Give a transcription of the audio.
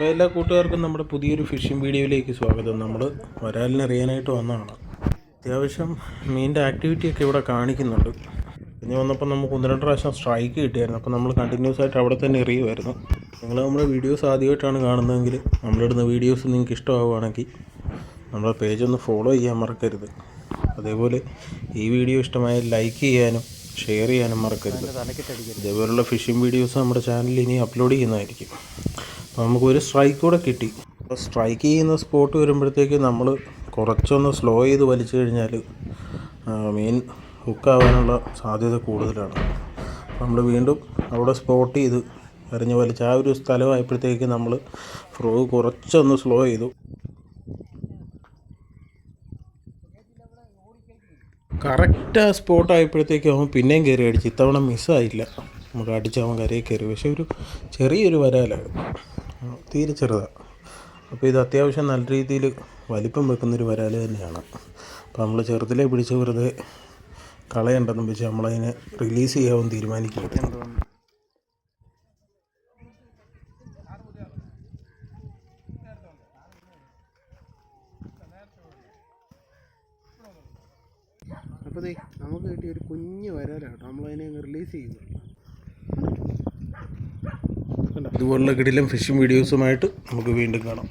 അപ്പോൾ എല്ലാ കൂട്ടുകാർക്കും നമ്മുടെ പുതിയൊരു ഫിഷിംഗ് വീഡിയോയിലേക്ക് സ്വാഗതം. നമ്മൾ വരാലിനെ അറിയാനായിട്ട് വന്നതാണ്. അത്യാവശ്യം മീനിന്റെ ആക്ടിവിറ്റിയൊക്കെ ഇവിടെ കാണിക്കുന്നുണ്ട്. പിന്നെ വന്നപ്പോൾ നമുക്ക് ഒന്ന് രണ്ട് പ്രാവശ്യം സ്ട്രൈക്ക് കിട്ടിയായിരുന്നു. അപ്പോൾ നമ്മൾ കണ്ടിന്യൂസ് ആയിട്ട് അവിടെ തന്നെ എറിയുമായിരുന്നു നിങ്ങൾ നമ്മുടെ വീഡിയോസ് ആദ്യമായിട്ടാണ് കാണുന്നതെങ്കിൽ നമ്മളിടുന്ന വീഡിയോസ് നിങ്ങൾക്ക് ഇഷ്ടമാവുകയാണെങ്കിൽ നമ്മുടെ പേജ് ഒന്ന് ഫോളോ ചെയ്യാൻ മറക്കരുത്. അതേപോലെ ഈ വീഡിയോ ഇഷ്ടമായ ലൈക്ക് ചെയ്യാനും ഷെയർ ചെയ്യാനും മറക്കരുത്. ഇതേപോലുള്ള ഫിഷിംഗ് വീഡിയോസ് നമ്മുടെ ചാനലിൽ ഇനി അപ്ലോഡ് ചെയ്യുന്നതായിരിക്കും. അപ്പോൾ നമുക്ക് സ്ട്രൈക്ക് കൂടെ കിട്ടി. സ്ട്രൈക്ക് ചെയ്യുന്ന സ്പോട്ട് വരുമ്പോഴത്തേക്ക് നമ്മൾ കുറച്ചൊന്ന് സ്ലോ ചെയ്ത് വലിച്ചു കഴിഞ്ഞാൽ മീൻ ഹുക്കാവാനുള്ള സാധ്യത കൂടുതലാണ്. നമ്മൾ വീണ്ടും അവിടെ സ്പോട്ട് ചെയ്ത് എറിഞ്ഞ് വലിച്ച ആ ഒരു സ്ഥലമായപ്പോഴത്തേക്ക് നമ്മൾ ഫ്രോ കുറച്ചൊന്ന് സ്ലോ ചെയ്തു. കറക്റ്റ് ആ സ്പോട്ട് ആയപ്പോഴത്തേക്കും അവൻ പിന്നെയും കയറി അടിച്ച്. ഇത്തവണ മിസ്സായില്ല നമുക്ക് അടിച്ച് അവൻ കരയിൽ കയറി. പക്ഷേ ഒരു ചെറിയൊരു വരാലാണ് തീരെ ചെറുതാണ് അപ്പോൾ ഇത് അത്യാവശ്യം നല്ല രീതിയിൽ വലിപ്പം വെക്കുന്നൊരു വരാൽ തന്നെയാണ്. അപ്പോൾ നമ്മൾ ചെറുതിലെ പിടിച്ച് വെറുതെ കളയണ്ടെന്നും വെച്ച് നമ്മളതിനെ റിലീസ് ചെയ്യാമെന്ന് തീരുമാനിക്കുക അപ്പോൾ നമുക്ക് കിട്ടിയ ഒരു കുഞ്ഞ് വരാലാണ് നമ്മളതിനെ റിലീസ് ചെയ്യുന്നു ഇതുപോലുള്ള കിടിലും ഫിഷിംഗ് വീഡിയോസുമായിട്ട് നമുക്ക് വീണ്ടും കാണാം.